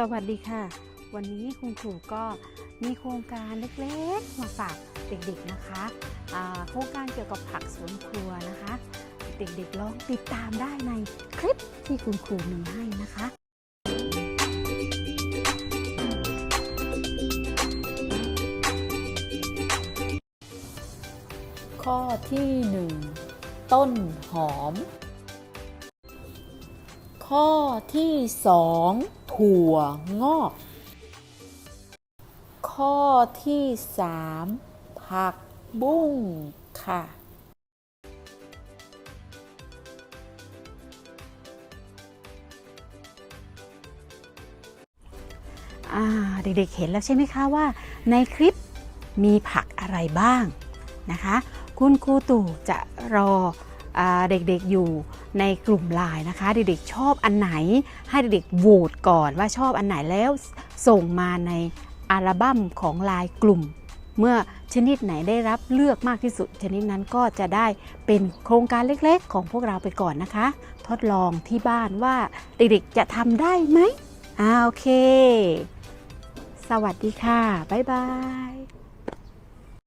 สวัสดีค่ะ วันนี้คุณครูก็มีโครงการเล็กๆมาฝากเด็กๆนะคะโครงการเกี่ยวกับผักสวนครัวนะคะ เด็กๆลองติดตามได้ในคลิปที่คุณครูมีให้นะคะข้อที่หนึ่งต้นหอม ข้อที่สองถั่วงอก ข้อที่สามผักบุ้งค่ะ อ่า เด็กๆ เห็นแล้วใช่ไหมคะว่า ในคลิปมีผักอะไรบ้างนะคะ คุณครูตู่จะรอ เด็กๆอยู่ในกลุ่มไลน์นะคะ เด็กๆชอบอันไหน ให้เด็กๆโหวตก่อนว่าชอบอันไหนแล้วส่งมาในอัลบั้มของไลน์กลุ่ม เมื่อชนิดไหนได้รับเลือกมากที่สุด ชนิดนั้นก็จะได้เป็นโครงการเล็กๆ ของพวกเราไปก่อนนะคะ ทดลองที่บ้านว่าเด็กๆจะทำได้ไหมอ่าโอเค สวัสดีค่ะ บ๊ายบาย